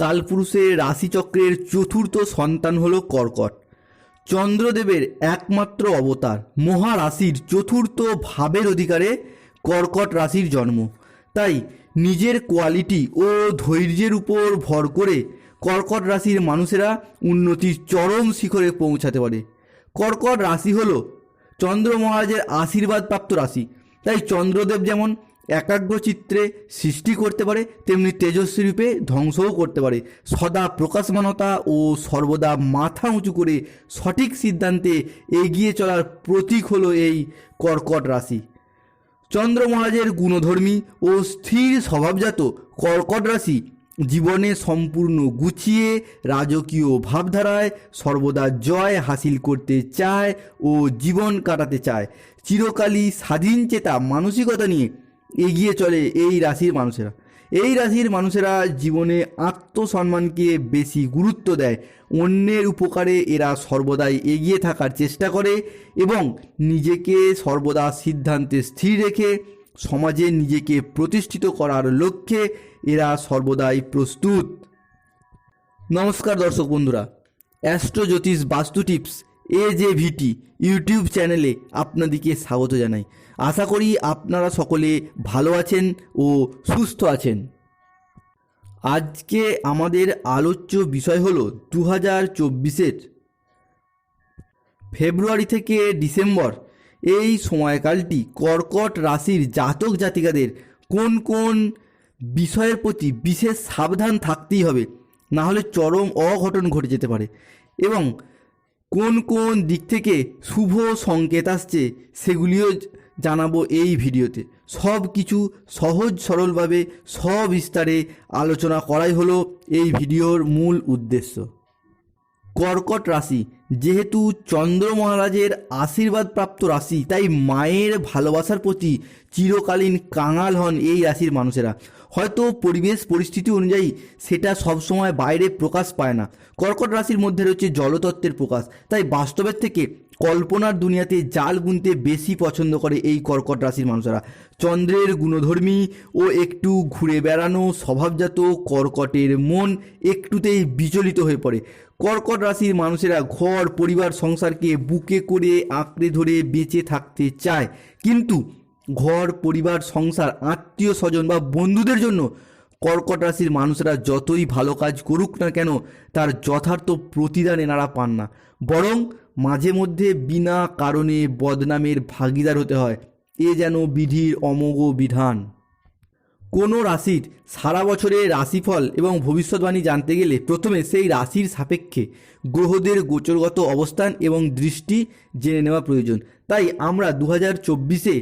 কালপুরুষের রাশিচক্রের চতুর্থ সন্তান হল কর্কট। চন্দ্রদেবের একমাত্র অবতার, মহারাশির চতুর্থ ভাবের অধিকারে কর্কট রাশির জন্ম। তাই নিজের কোয়ালিটি ও ধৈর্যের উপর ভর করে কর্কট রাশির মানুষেরা উন্নতির চরম শিখরে পৌঁছাতে পারে। কর্কট রাশি হল চন্দ্র মহারাজের আশীর্বাদ প্রাপ্ত রাশি। তাই চন্দ্রদেব যেমন একাগ্র চিত্রে সৃষ্টি করতে পারে, তেমনি তেজস্বী রূপে ধ্বংসও করতে পারে। সদা প্রকাশমানতা ও সর্বদা মাথা উঁচু করে সঠিক সিদ্ধান্তে এগিয়ে চলার প্রতীক হলো এই কর্কট রাশি। চন্দ্র মহারাজের গুণধর্মী ও স্থির স্বভাবজাত কর্কট রাশি জীবনে সম্পূর্ণ গুছিয়ে রাজকীয় ভাবধারায় সর্বদা জয় হাসিল করতে চায় ও জীবন কাটাতে চায়। চিরকালই স্বাধীন চেতা মানসিকতা নিয়ে এগিয়ে চলে এই রাশির মানুষেরা। এই রাশির মানুষেরা জীবনে আত্মসম্মানকে বেশি গুরুত্ব দেয়। অন্যের উপকারে এরা সর্বদাই এগিয়ে থাকার চেষ্টা করে এবং নিজেকে সর্বদা সিদ্ধান্তে স্থির রেখে সমাজে নিজেকে প্রতিষ্ঠিত করার লক্ষ্যে এরা সর্বদাই প্রস্তুত। নমস্কার দর্শক বন্ধুরা অ্যাস্ট্রো জ্যোতিষ বাস্তু টিপস, এ যে ভিটি ইউটিউব চ্যানেলে আপনাদেরকে স্বাগত জানাই। আশা করি আপনারা সকলে ভালো আছেন ও সুস্থ আছেন। আজকে আমাদের আলোচ্য বিষয় হলো দু হাজার চব্বিশের ফেব্রুয়ারি থেকে ডিসেম্বর। এই সময়কালটি কর্কট রাশির জাতক জাতিকাদের কোন কোন বিষয়ের প্রতি বিশেষ সাবধান থাকতেই হবে, না হলে চরম অঘটন ঘটে যেতে পারে এবং কোন কোন দিক থেকে শুভ সংকেত আসছে সেগুলিও জানাব এই ভিডিওতে। সব কিছু সহজ সরলভাবে, সবিস্তারে আলোচনা করাই হলো এই ভিডিওর মূল উদ্দেশ্য। কর্কট রাশি, যেহেতু চন্দ্র মহারাজের আশীর্বাদপ্রাপ্ত রাশি, তাই মায়ের ভালোবাসার প্রতি চিরকালীন কাঙাল হন এই রাশির মানুষেরা। হয়তো পরিবেশ পরিস্থিতি অনুযায়ী সেটা সবসময় বাইরে প্রকাশ পায় না। কর্কট রাশির মধ্যে রয়েছে জলতত্ত্বের প্রকাশ, তাই বাস্তবের থেকে কল্পনার দুনিয়াতে জাল গুনতে বেশি পছন্দ করে এই কর্কট রাশির মানুষেরা। চন্দ্রের গুণধর্মী ও একটু ঘুরে বেড়ানো স্বভাবজাত কর্কটের মন একটুতেই বিচলিত হয়ে পড়ে। কর্কট রাশির মানুষেরা ঘর, পরিবার, সংসারকে বুকে করে আঁকড়ে ধরে বেঁচে থাকতে চায়। কিন্তু ঘর, পরিবার, সংসার, আত্মীয় স্বজন বা বন্ধুদের জন্য কর্কট রাশির মানুষেরা যতই ভালো কাজ করুক না কেন, তার যথার্থ প্রতিদান এনারা পান না। বরং মাঝে মধ্যে বিনা কারণে বদনামের ভাগিদার হতে হয়। এ যেন বিধির অমোঘ বিধান। কোনো রাশির সারা বছরের রাশিফল এবং ভবিষ্যৎবাণী জানতে গেলে প্রথমে সেই রাশির সাপেক্ষে গ্রহদের গোচরগত অবস্থান এবং দৃষ্টি জেনে নেওয়া প্রয়োজন। তাই আমরা দু হাজার চব্বিশে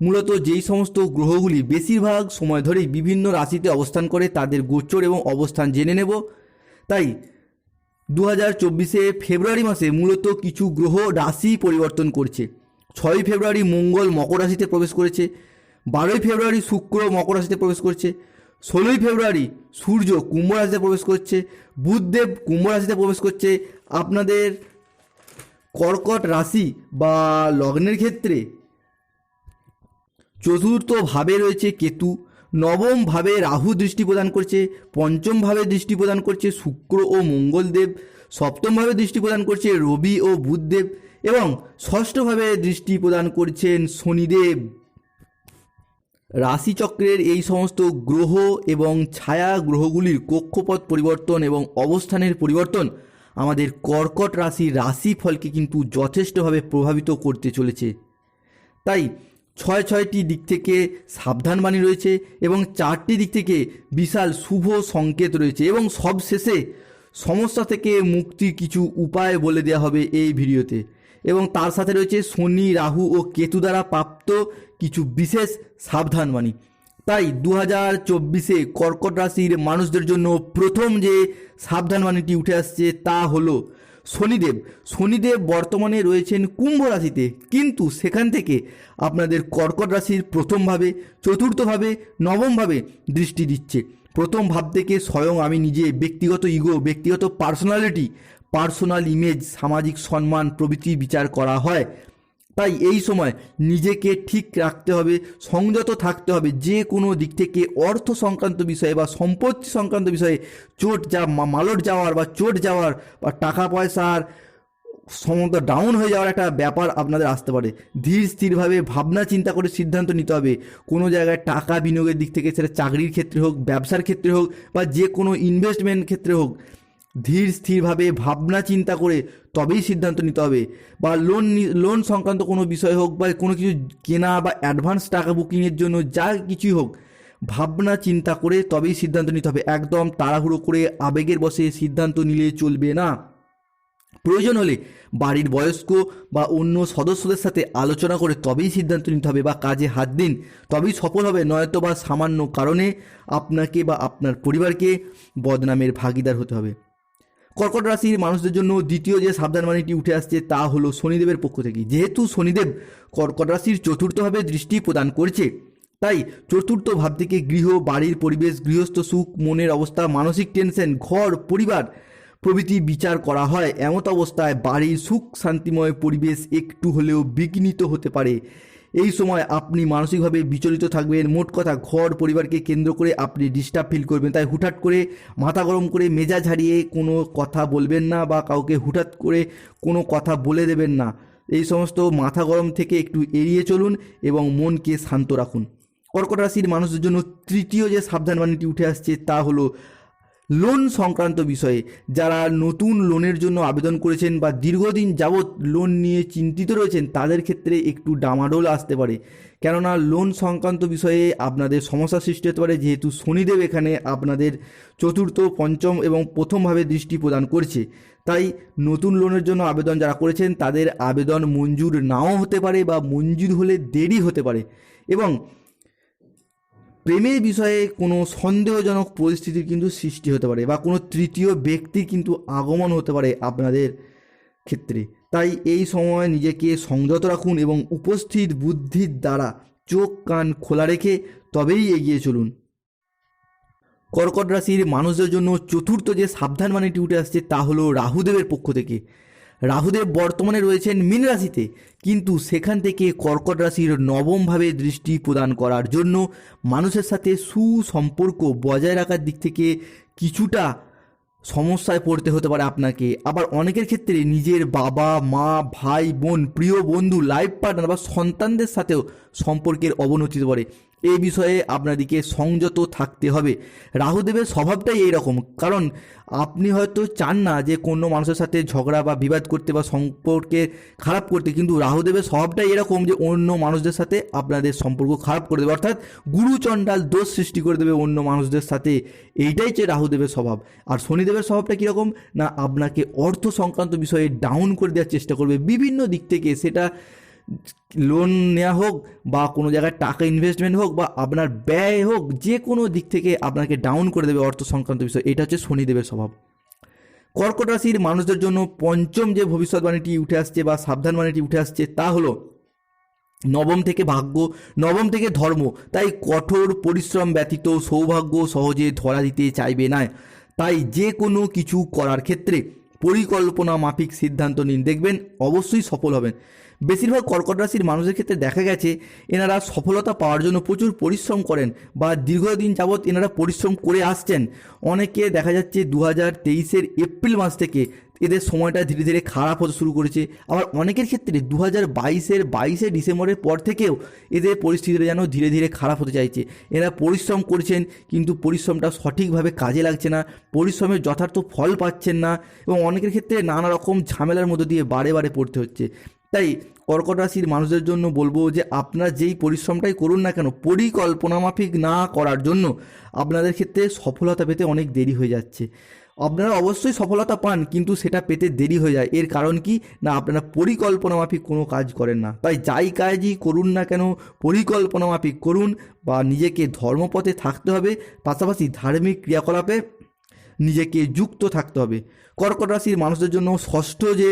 মূলত যেই সমস্ত গ্রহগুলি বেশিরভাগ সময় ধরেই বিভিন্ন রাশিতে অবস্থান করে তাদের গোচর এবং অবস্থান জেনে নেব। তাই দু হাজার চব্বিশে ফেব্রুয়ারি মাসে মূলত কিছু গ্রহ রাশি পরিবর্তন করছে। ছয়ই ফেব্রুয়ারি মঙ্গল মকর রাশিতে প্রবেশ করেছে, বারোই ফেব্রুয়ারি শুক্র মকর রাশিতে প্রবেশ করছে, ষোলোই ফেব্রুয়ারি সূর্য কুম্ভ রাশিতে প্রবেশ করছে, বুধদেব কুম্ভ রাশিতে প্রবেশ করছে। আপনাদের কর্কট রাশি বা লগ্নের ক্ষেত্রে চতুর্থ ভাবে রয়েছে কেতু। নবম ভাবে রাহু দৃষ্টি প্রদান করছে পঞ্চম ভাবে দৃষ্টি প্রদান করছে শুক্র ও মঙ্গলদেব সপ্তম ভাবে দৃষ্টি প্রদান করছে রবি ও বুধদেব, এবং ষষ্ঠভাবে দৃষ্টি প্রদান করছেন শনিদেব। রাশিচক্রের এই সমস্ত গ্রহ এবং ছায়া গ্রহগুলির কক্ষপথ পরিবর্তন এবং অবস্থানের পরিবর্তন আমাদের কর্কট রাশির রাশিফলকে কিন্তু যথেষ্টভাবে প্রভাবিত করতে চলেছে। তাই ছয় ছয়টি দিক থেকে সাবধানবাণী রয়েছে এবং চারটি দিক থেকে বিশাল শুভ সংকেত রয়েছে এবং সব শেষে সমস্যা থেকে মুক্তির কিছু উপায় বলে দেওয়া হবে এই ভিডিওতে। এবং তার সাথে রয়েছে শনি, রাহু ও কেতু দ্বারা প্রাপ্ত কিছু বিশেষ সাবধানবাণী। তাই দু হাজার চব্বিশে কর্কট রাশির মানুষদের জন্য প্রথম যে সাবধানবাণীটি উঠে আসছে তা হলো শনিদেব। শনিদেব বর্তমানে রয়েছেন কুম্ভ রাশিতে। কিন্তু সেখান থেকে আপনাদের কর্কট রাশির প্রথমভাবে, চতুর্থভাবে, নবমভাবে দৃষ্টি দিচ্ছে। প্রথম ভাব থেকে স্বয়ং আমি নিজে ব্যক্তিগত ইগো ব্যক্তিগত পার্সোনালিটি পার্সোনাল ইমেজ সামাজিক সম্মান প্রভৃতি বিচার করা হয়। তাই এই সময় নিজেকে ঠিক রাখতে হবে, সংযত থাকতে হবে, যে কোনো দিক থেকে অর্থ সংক্রান্ত বিষয়ে বা সম্পত্তি সংক্রান্ত বিষয়ে চোট যা মালট যাওয়ার বা চোট যাওয়ার বা টাকা পয়সার সমস্ত ডাউন হয়ে যাওয়ার একটা ব্যাপার আপনাদের আসতে পারে। ধীর স্থিরভাবে ভাবনা চিন্তা করে সিদ্ধান্ত নিতে হবে। কোনো জায়গায় টাকা বিনিয়োগের দিক থেকে সেটা চাকরির ক্ষেত্রে হোক, ব্যবসার ক্ষেত্রে হোক বা যে কোনো ইনভেস্টমেন্ট ক্ষেত্রে হোক ধীর স্থিরভাবে ভাবনা চিন্তা করে তবেই সিদ্ধান্ত নিতে হবে বা লোন লোন সংক্রান্ত কোনো বিষয় হোক বা কোনো কিছু কেনা বা অ্যাডভান্স টাকা বুকিংয়ের জন্য যা কিছুই হোক, ভাবনা চিন্তা করে তবেই সিদ্ধান্ত নিতে হবে। একদম তাড়াহুড়ো করে আবেগের বসে সিদ্ধান্ত নিলে চলবে না। প্রয়োজন হলে বাড়ির বয়স্ক বা অন্য সদস্যদের সাথে আলোচনা করে তবেই সিদ্ধান্ত নিতে হবে বা কাজে হাত দিন। তবেই সফল হবে, নয়তো বা সামান্য কারণে আপনাকে বা আপনার পরিবারকে বদনামের ভাগিদার হতে হবে। কর্কট রাশির মানুষদের জন্য দ্বিতীয় যে সাবধানবাণীটি উঠে আসছে তা হলো শনিদেবের পক্ষ থেকে। যেহেতু শনিদেব কর্কট রাশির চতুর্থভাবে দৃষ্টি প্রদান করছে, তাই চতুর্থ ভাব থেকে গৃহ, বাড়ির পরিবেশ, গৃহস্থ সুখ, মনের অবস্থা, মানসিক টেনশন, ঘর, পরিবার প্রভৃতি বিচার করা হয়। এমত অবস্থায় বাড়ির সুখ শান্তিময় পরিবেশ একটু হলেও বিঘ্নিত হতে পারে। এই সময় আপনি মানসিকভাবে বিচলিত থাকবেন। মোট কথা, ঘর পরিবারকে কেন্দ্র করে আপনি ডিস্টার্ব ফিল করবেন। তাই হুটহাট করে মাথা গরম করে মেজাজ হারিয়ে কোনো কথা বলবেন না বা কাউকে হুটহাট করে কোনো কথা বলে দেবেন না। এই সমস্ত মাথা গরম থেকে একটু এড়িয়ে চলুন এবং মনকে শান্ত রাখুন। কর্কট রাশির মানুষদের জন্য তৃতীয় যে সাবধানবাণীটি উঠে আসছে তা হলো লোন সংক্রান্ত বিষয়ে যারা নতুন লোনের জন্য আবেদন করেছেন বা দীর্ঘদিন যাবৎ লোন নিয়ে চিন্তিত রয়েছেন, তাদের ক্ষেত্রে একটু ডামাডোল আসতে পারে। কেননা লোন সংক্রান্ত বিষয়ে আপনাদের সমস্যা সৃষ্টি হতে পারে, যেহেতু শনিদেব এখানে আপনাদের চতুর্থ, পঞ্চম এবং প্রথমভাবে দৃষ্টি প্রদান করছে। তাই নতুন লোনের জন্য আবেদন যারা করেছেন, তাদের আবেদন মঞ্জুর নাও হতে পারে বা মঞ্জুর হলে দেরি হতে পারে। এবং প্রেমের বিষয়ে কোনো সন্দেহজনক পরিস্থিতির কিন্তু সৃষ্টি হতে পারে বা কোনো তৃতীয় ব্যক্তির কিন্তু আগমন হতে পারে আপনাদের ক্ষেত্রে। তাই এই সময় নিজেকে সংযত রাখুন এবং উপস্থিত বুদ্ধির দ্বারা চোখ, কান খোলা রেখে তবেই এগিয়ে চলুন। কর্কট রাশির মানুষদের জন্য চতুর্থ যে সাবধান উঠে আসছে তা হলো রাহুদেবের পক্ষ থেকে। রাহুদেব বর্তমানে রয়েছেন মীন রাশিতে। কিন্তু সেখান থেকে কর্কট রাশির নবমভাবে দৃষ্টি প্রদান করার জন্য মানুষের সাথে সুসম্পর্ক বজায় রাখার দিক থেকে কিছুটা সমস্যায় পড়তে হতে পারে আপনাকে। আবার অনেকের ক্ষেত্রে নিজের বাবা, মা, ভাই, বোন, প্রিয় বন্ধু লাইফ পার্টনার বা সন্তানদের সাথেও সম্পর্কের অবনতি হতে পারে। এই বিষয়ে আপনাদেরকে সংযত থাকতে হবে। রাহুদেবের স্বভাবটাই এইরকম, কারণ আপনি হয়তো চান না যে কোনো মানুষের সাথে ঝগড়া বা বিবাদ করতে বা সম্পর্কে খারাপ করতে, কিন্তু রাহুদেবের স্বভাবটাই এরকম যে অন্য মানুষদের সাথে আপনাদের সম্পর্ক খারাপ করে দেবে। অর্থাৎ গুরুচণ্ডাল দোষ সৃষ্টি করে দেবে অন্য মানুষদের সাথে। এইটাই যে রাহুদেবের স্বভাব। আর শনিদেবের স্বভাবটা কীরকম? না, আপনাকে অর্থ সংক্রান্ত বিষয়ে ডাউন করে দেওয়ার চেষ্টা করবে। বিভিন্ন দিক থেকে সেটা লোন নেওয়া হোক বা কোনো জায়গায় টাকা ইনভেস্টমেন্ট হোক বা আপনার ব্যয় হোক যে কোনো দিক থেকে আপনাকে ডাউন করে দেবে অর্থ সংক্রান্ত বিষয়। এটা হচ্ছে শনিদেবের স্বভাব। কর্কট রাশির মানুষদের জন্য পঞ্চম যে ভবিষ্যৎবাণীটি উঠে আসছে বা সাবধানবাণীটি উঠে আসছে, তা হলো নবম থেকে ভাগ্য, নবম থেকে ধর্ম। তাই কঠোর পরিশ্রম ব্যতীত সৌভাগ্য সহজে ধরা দিতে চাইবে না। তাই যে কোনো কিছু করার ক্ষেত্রে পরিকল্পনা মাফিক সিদ্ধান্ত নিন। দেখবেন অবশ্যই সফল হবেন। বেশিরভাগ কর্কট রাশির মানুষের ক্ষেত্রে দেখা গেছে, এনারা সফলতা পাওয়ার জন্য প্রচুর পরিশ্রম করেন বা দীর্ঘদিন যাবৎ এনারা পরিশ্রম করে আসছেন। অনেকে দেখা যাচ্ছে দু হাজার তেইশের এপ্রিল মাস থেকে এদের সময়টা ধীরে ধীরে খারাপ হতে শুরু করেছে। আবার অনেকের ক্ষেত্রে দু হাজার বাইশের বাইশে ডিসেম্বরের পর থেকেও এদের পরিস্থিতিটা যেন ধীরে ধীরে খারাপ হতে চাইছে। এরা পরিশ্রম করছেন, কিন্তু পরিশ্রমটা সঠিকভাবে কাজে লাগছে না, পরিশ্রমের যথার্থ ফল পাচ্ছেন না এবং অনেকের ক্ষেত্রে নানা রকম ঝামেলার মধ্যে দিয়ে বারে বারে পড়তে হচ্ছে। তাই কর্কট রাশির মানুষদের জন্য বলব যে, আপনারা যেই পরিশ্রমটাই করুন না কেন, পরিকল্পনা মাফিক না করার জন্য আপনাদের ক্ষেত্রে সফলতা পেতে অনেক দেরি হয়ে যাচ্ছে। আপনারা অবশ্যই সফলতা পান, কিন্তু সেটা পেতে দেরি হয়ে যায়। এর কারণ কি? না, আপনারা পরিকল্পনা মাফিক কোনো কাজ করেন না। তাই যাই কাজই করুন না কেন, পরিকল্পনা মাফিক করুন বা নিজেকে ধর্মপথে থাকতে হবে, পাশাপাশি ধার্মিক ক্রিয়াকলাপে নিজেকে যুক্ত থাকতে হবে। কর্কট রাশির মানুষদের জন্য ষষ্ঠ যে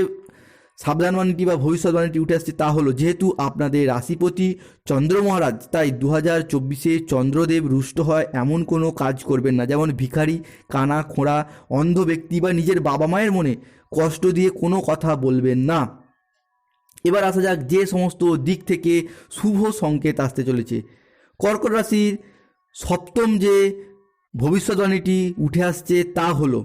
সাবধানবাণীটি বা ভবিষ্যৎবাণীটি উঠে আসছে তা হলো, যেহেতু আপনাদের রাশিপতি চন্দ্র মহারাজ, তাই দু হাজার চব্বিশে চন্দ্রদেব রুষ্ট হয় এমন কোনো কাজ করবেন না। যেমন ভিখারি, কানা, খোঁড়া, অন্ধ ব্যক্তি বা নিজের বাবা মায়ের মনে কষ্ট দিয়ে কোনো কথা বলবেন না। এবার আসা যাক যে সমস্ত দিক থেকে শুভ সংকেত আসতে চলেছে। কর্কট রাশির সপ্তম যে ভবিষ্যৎবাণীটি উঠে আসছে তা হলো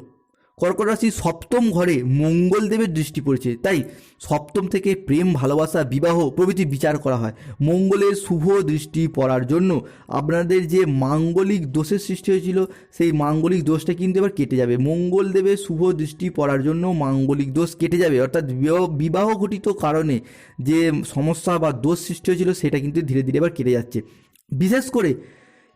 কর্কট রাশির সপ্তম ঘরে মঙ্গলদেবের দৃষ্টি পড়েছে। তাই সপ্তম থেকে প্রেম, ভালোবাসা, বিবাহ প্রভৃতি বিচার করা হয়। মঙ্গলের শুভ দৃষ্টি পড়ার জন্য আপনাদের যে মাঙ্গলিক দোষের সৃষ্টি হয়েছিল, সেই মাঙ্গলিক দোষটা কিন্তু এবার কেটে যাবে। মঙ্গলদেবের শুভ দৃষ্টি পড়ার জন্য মাঙ্গলিক দোষ কেটে যাবে। অর্থাৎ বিবাহ ঘটিত কারণে যে সমস্যা বা দোষ সৃষ্টি হয়েছিল, সেটা কিন্তু ধীরে ধীরে এবার কেটে যাচ্ছে। বিশেষ করে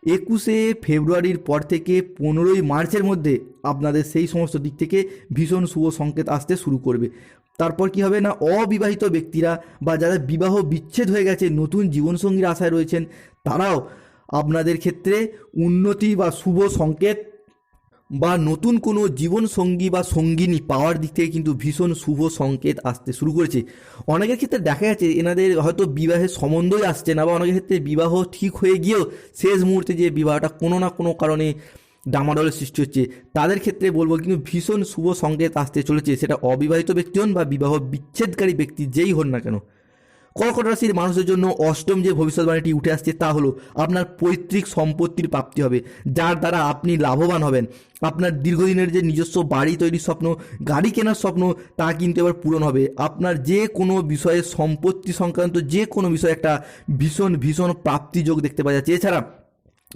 একুশে ফেব্রুয়ারির পর থেকে পনেরোই মার্চের মধ্যে আপনাদের সেই সমস্ত দিক থেকে ভীষণ শুভ সংকেত আসতে শুরু করবে। তারপর কি হবে না? অবিবাহিত ব্যক্তিরা বা যারা বিবাহ বিচ্ছেদ হয়ে গেছে, নতুন জীবনসঙ্গীর আশায় রয়েছেন, তারাও আপনাদের ক্ষেত্রে উন্নতি বা শুভ সংকেত বা নতুন কোনো জীবনসঙ্গী বা সঙ্গিনী পাওয়ার দিক থেকে কিন্তু ভীষণ শুভ সংকেত আসতে শুরু করেছে। অনেকের ক্ষেত্রে দেখা যাচ্ছে এনাদের হয়তো বিবাহের সম্বন্ধই আসছে না বা অনেকের ক্ষেত্রে বিবাহ ঠিক হয়ে গিয়েও শেষ মুহূর্তে যে বিবাহটা কোনো না কোনো কারণে ডামাডলের সৃষ্টি হচ্ছে, তাদের ক্ষেত্রে বলব কিন্তু ভীষণ শুভ সংকেত আসতে চলেছে। সেটা অবিবাহিত ব্যক্তি হন বা বিবাহ বিচ্ছেদকারী ব্যক্তি যেই হন না কেন। কর্কট রাশির মানুষের জন্য অষ্টম যে ভবিষ্যৎবাণীটি উঠে আসছে তা হলো আপনার পৈতৃক সম্পত্তির প্রাপ্তি হবে, যার দ্বারা আপনি লাভবান হবেন। আপনার দীর্ঘদিনের যে নিজস্ব বাড়ি তৈরির স্বপ্ন, গাড়ি কেনার স্বপ্ন, তা কিন্তু এবার পূরণ হবে। আপনার যে কোনো বিষয়ে সম্পত্তি সংক্রান্ত যে কোনো বিষয়ে একটা ভীষণ ভীষণ প্রাপ্তিযোগ দেখতে পাওয়া যাচ্ছে। এছাড়া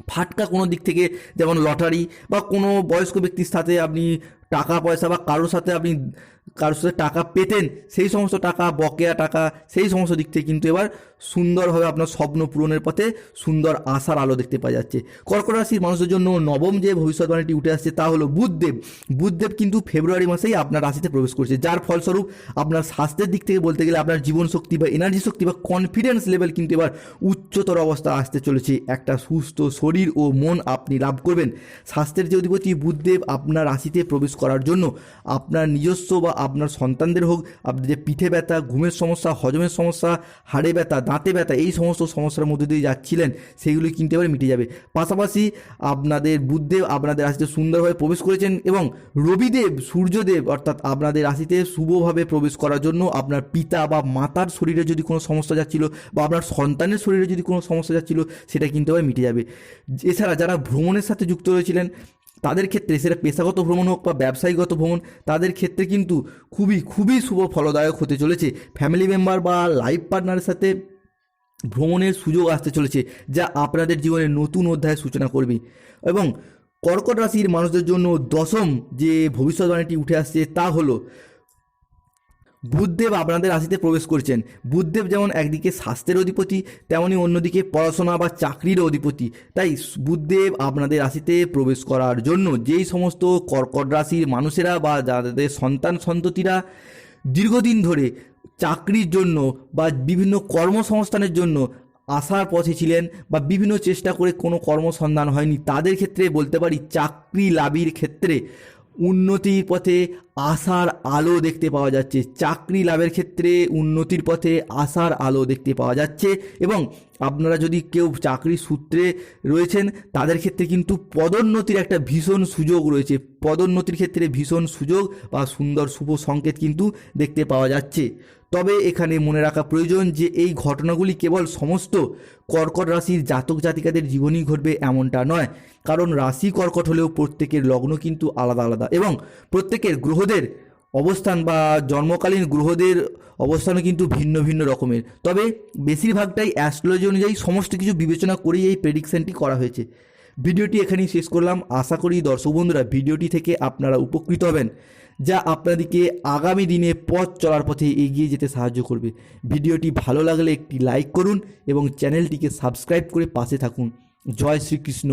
ফাটকা কোনো দিক থেকে, যেমন লটারি বা কোনো বয়স্ক ব্যক্তির সাথে আপনি টাকা পয়সা বা কারোর সাথে আপনি, কারোর সাথে টাকা পেতেন, সেই সমস্ত টাকা, বকেয়া টাকা, সেই সমস্ত দিক থেকে কিন্তু এবার সুন্দরভাবে আপনার স্বপ্ন পূরণের পথে সুন্দর আশার আলো দেখতে পাওয়া যাচ্ছে। কর্কট রাশির মানুষের জন্য নবম যে ভবিষ্যৎবাণীটি উঠে আসছে তা হলো বুধদেব। বুধদেব কিন্তু ফেব্রুয়ারি মাসেই আপনার রাশিতে প্রবেশ করছে, যার ফলস্বরূপ আপনার স্বাস্থ্যের দিক থেকে বলতে গেলে আপনার জীবন শক্তি বা এনার্জি শক্তি বা কনফিডেন্স লেভেল কিন্তু এবার উচ্চতর অবস্থা আসতে চলেছে। একটা সুস্থ শরীর ও মন আপনি লাভ করবেন। স্বাস্থ্যের যে অধিপতি বুধদেব আপনার রাশিতে প্রবেশ করার জন্য আপনার নিজস্ব বা আপনার সন্তানদের হোক আপনার যে পিঠে ব্যথা, ঘুমের সমস্যা, হজমের সমস্যা, হাড়ে ব্যথা, দাঁতে ব্যথা, এই সমস্ত সমস্যার মধ্যে দিয়ে যাচ্ছিলেন, সেগুলি কিন্তু এবার মিটে যাবে। পাশাপাশি আপনাদের বুধদেব আপনাদের রাশিতে সুন্দরভাবে প্রবেশ করেছেন এবং রবিদেব, সূর্যদেব, অর্থাৎ আপনাদের রাশিতে শুভভাবে প্রবেশ করার জন্য আপনার পিতা বা মাতার শরীরে যদি কোনো সমস্যা যাচ্ছিল বা আপনার সন্তানের শরীরে যদি কোনো সমস্যা যাচ্ছিল, সেটা কিন্তু এবার মিটে যাবে। এছাড়া যারা ভ্রমণের সাথে যুক্ত রয়েছিলেন তাদের ক্ষেত্রে সেটা পেশাগত ভ্রমণ হোক বা ব্যবসায়ীগত ভ্রমণ, তাদের ক্ষেত্রে কিন্তু খুবই খুবই শুভ ফলদায়ক হতে চলেছে। ফ্যামিলি মেম্বার বা লাইফ পার্টনারের সাথে ভ্রমণের সুযোগ আসতে চলেছে, যা আপনাদের জীবনে নতুন অধ্যায় সূচনা করবে। এবং কর্কট রাশির মানুষদের জন্য দশম যে ভবিষ্যৎবাণীটি উঠে আসছে তা হলো বুধদেব আপনাদের রাশিতে প্রবেশ করছেন। বুধদেব যেমন একদিকে স্বাস্থ্যের অধিপতি, তেমনি অন্যদিকে পড়াশোনা বা চাকরির অধিপতি। তাই বুধদেব আপনাদের রাশিতে প্রবেশ করার জন্য যেই সমস্ত কর্কট রাশির মানুষেরা বা যাদের সন্তান সন্ততিরা দীর্ঘদিন ধরে চাকরির জন্য বা বিভিন্ন কর্মসংস্থানের জন্য আসার পথে ছিলেন বা বিভিন্ন চেষ্টা করে কোনো কর্মসন্ধান হয়নি, তাদের ক্ষেত্রে বলতে পারি চাকরি লাভের ক্ষেত্রে উন্নতির পথে আশার আলো দেখতে পাওয়া যাচ্ছে। চাকরি লাভের ক্ষেত্রে উন্নতির পথে আশার আলো দেখতে পাওয়া যাচ্ছে এবং আপনারা যদি কেউ চাকরি সূত্রে রয়েছেন, তাদের ক্ষেত্রে কিন্তু পদোন্নতির একটা ভীষণ সুযোগ রয়েছে। পদোন্নতির ক্ষেত্রে ভীষণ সুযোগ বা সুন্দর শুভ সংকেত কিন্তু দেখতে পাওয়া যাচ্ছে। তবে এখানে মনে রাখা প্রয়োজন যে এই ঘটনাগুলি কেবল সমস্ত কর্কট রাশির জাতক জাতিকাদের জীবনেই ঘটবে এমনটা নয়। কারণ রাশি কর্কট হলেও প্রত্যেকের লগ্ন কিন্তু আলাদা আলাদা এবং প্রত্যেকের গ্রহদের অবস্থান বা জন্মকালীন গ্রহদের অবস্থানও কিন্তু ভিন্ন ভিন্ন রকমের। তবে বেশিরভাগটাই অ্যাস্ট্রোলজি অনুযায়ী সমস্ত কিছু বিবেচনা করেই এই প্রেডিকশনটি করা হয়েছে। ভিডিওটি এখানেই শেষ করলাম। আশা করি দর্শক বন্ধুরা ভিডিওটি থেকে আপনারা উপকৃত হবেন, যা আপনাদেরকে আগামী দিনে পথ চলার পথে এগিয়ে যেতে সাহায্য করবে। ভিডিওটি ভালো লাগলে একটি লাইক করুন এবং চ্যানেলটিকে সাবস্ক্রাইব করে পাশে থাকুন। জয় শ্রীকৃষ্ণ।